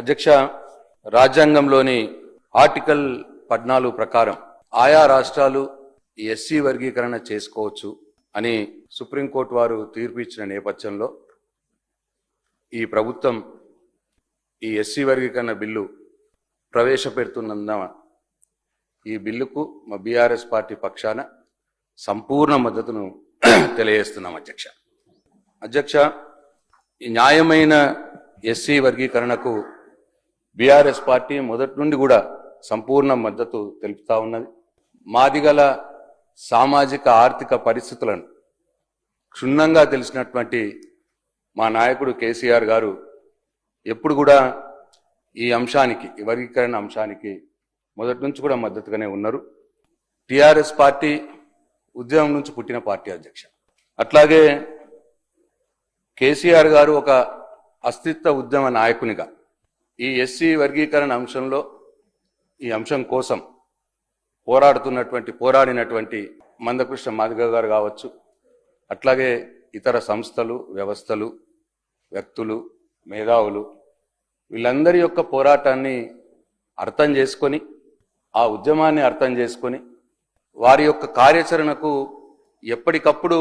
అధ్యక్ష రాజ్యాంగంలోని ఆర్టికల్ పద్నాలుగు ప్రకారం ఆయా రాష్ట్రాలు ఈ ఎస్సీ వర్గీకరణ చేసుకోవచ్చు అని సుప్రీంకోర్టు వారు తీర్పు ఇచ్చిన నేపథ్యంలో ఈ ప్రభుత్వం ఈ ఎస్సీ వర్గీకరణ బిల్లు ప్రవేశపెడుతున్నందున ఈ బిల్లుకు మా బీఆర్ఎస్ పార్టీ పక్షాన సంపూర్ణ మద్దతును తెలియజేస్తున్నాం అధ్యక్ష. అధ్యక్ష ఈ న్యాయమైన ఎస్సీ వర్గీకరణకు బీఆర్ఎస్ పార్టీ మొదటి నుండి కూడా సంపూర్ణ మద్దతు తెలుపుతా ఉన్నది. మాదిగల సామాజిక ఆర్థిక పరిస్థితులను క్షుణ్ణంగా తెలిసినటువంటి మా నాయకుడు కేసీఆర్ గారు ఎప్పుడు కూడా ఈ అంశానికి ఈ వర్గీకరణ అంశానికి మొదటి నుంచి కూడా మద్దతుగానే ఉన్నారు. టిఆర్ఎస్ పార్టీ ఉద్యమం నుంచి పుట్టిన పార్టీ అధ్యక్ష. అట్లాగే కేసీఆర్ గారు ఒక అస్తిత్వ ఉద్యమ నాయకునిగా ఈ ఎస్సీ వర్గీకరణ అంశంలో ఈ అంశం కోసం పోరాడుతున్నటువంటి పోరాడినటువంటి మందకృష్ణ మాదిగ గారు కావచ్చు అట్లాగే ఇతర సంస్థలు వ్యవస్థలు వ్యక్తులు మేధావులు వీళ్ళందరి యొక్క పోరాటాన్ని అర్థం చేసుకొని ఆ ఉద్యమాన్ని అర్థం చేసుకొని వారి యొక్క కార్యాచరణకు ఎప్పటికప్పుడు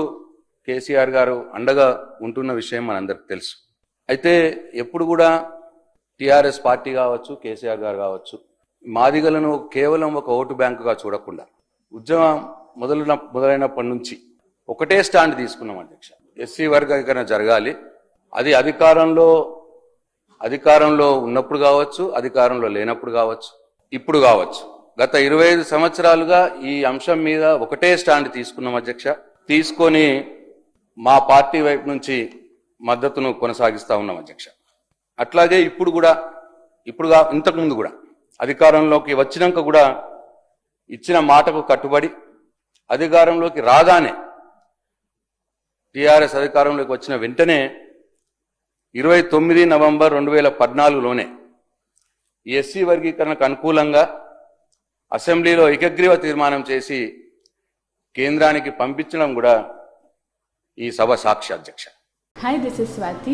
కేసీఆర్ గారు అండగా ఉంటున్న విషయం మనందరికి తెలుసు. అయితే ఎప్పుడు కూడా టిఆర్ఎస్ పార్టీ కావచ్చు కేసీఆర్ గారు కావచ్చు మాదిగలను కేవలం ఒక ఓటు బ్యాంకుగా చూడకుండా ఉద్యమం మొదలైన మొదలైనప్పటి నుంచి ఒకటే స్టాండ్ తీసుకున్నాం అధ్యక్ష. ఎస్సీ వర్గీకరణ జరగాలి. అది అధికారంలో అధికారంలో ఉన్నప్పుడు కావచ్చు అధికారంలో లేనప్పుడు కావచ్చు ఇప్పుడు కావచ్చు. గత ఇరవై ఐదు సంవత్సరాలుగా ఈ అంశం మీద ఒకటే స్టాండ్ తీసుకున్నాం అధ్యక్ష. తీసుకొని మా పార్టీ వైపు నుంచి మద్దతును కొనసాగిస్తా ఉన్నాం అధ్యక్ష. అట్లాగే ఇప్పుడు కూడా ఇప్పుడుగా ఇంతకుముందు కూడా అధికారంలోకి వచ్చినాక కూడా ఇచ్చిన మాటకు కట్టుబడి అధికారంలోకి రాగానే టీఆర్ఎస్ అధికారంలోకి వచ్చిన వెంటనే ఇరవై తొమ్మిది నవంబర్ రెండు వేల పద్నాలుగులోనే ఎస్సీ వర్గీకరణకు అనుకూలంగా అసెంబ్లీలో ఏకగ్రీవ తీర్మానం చేసి కేంద్రానికి పంపించడం కూడా ఈ సభ సాక్షి అధ్యక్ష. Hi this is Swathi